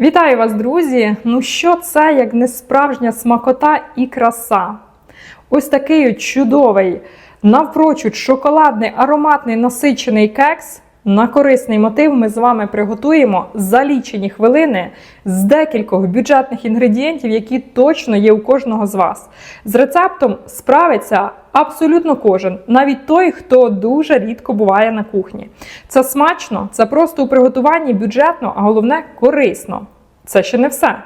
Вітаю вас, друзі! Ну що це як не справжня смакота і краса? Ось такий чудовий, навпрочуд шоколадний, ароматний насичений кекс. На корисний мотив ми з вами приготуємо за лічені хвилини з декількох бюджетних інгредієнтів, які точно є у кожного з вас. З рецептом справиться абсолютно кожен, навіть той, хто дуже рідко буває на кухні. Це смачно, це просто у приготуванні бюджетно, а головне корисно. Це ще не все.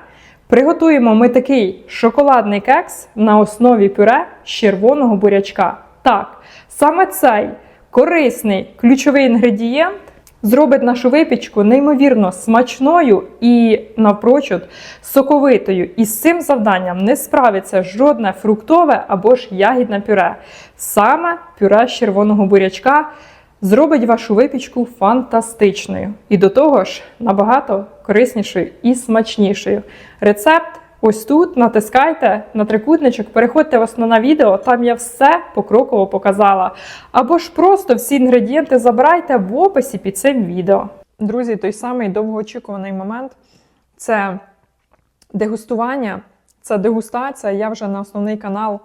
Приготуємо ми такий шоколадний кекс на основі пюре з червоного бурячка. Так, саме цей корисний ключовий інгредієнт зробить нашу випічку неймовірно смачною і навпрочуд соковитою. І з цим завданням не справиться жодне фруктове або ж ягідне пюре. Саме пюре з червоного бурячка зробить вашу випічку фантастичною. І до того ж набагато кориснішою і смачнішою. Рецепт ось тут натискайте на трикутничок, переходьте в основне відео, там я все покроково показала. Або ж просто всі інгредієнти забирайте в описі під цим відео. Друзі, той самий довгоочікуваний момент це дегустування, це дегустація. Я вже на основний канал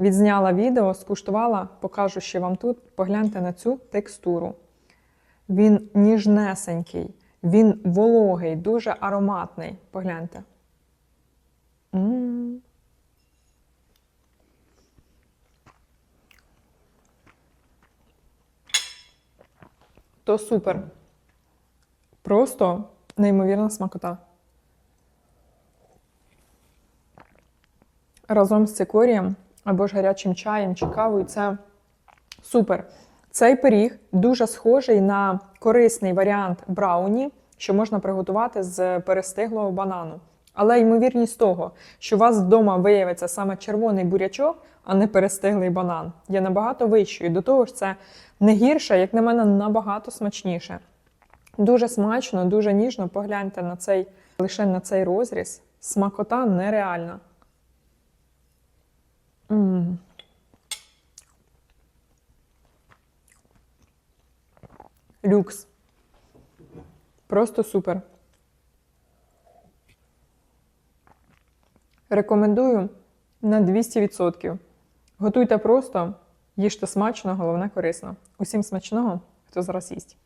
відзняла відео, скуштувала, покажу ще вам тут. Погляньте на цю текстуру. Він ніжнесенький, він вологий, дуже ароматний. Погляньте. То супер. Просто неймовірна смакота. Разом з цикорієм або ж гарячим чаєм чи кавою це супер. Цей пиріг дуже схожий на корисний варіант брауні, що можна приготувати з перестиглого банану. Але ймовірність того, що у вас вдома виявиться саме червоний бурячок, а не перестиглий банан, є набагато вищою. До того ж, це не гірше, як на мене, набагато смачніше. Дуже смачно, дуже ніжно. Погляньте на цей лише на цей розріз. Смакота нереальна. М. Люкс. Просто супер. Рекомендую на 200%. Готуйте просто, їжте смачно, головне корисно. Усім смачного, хто зараз їсть.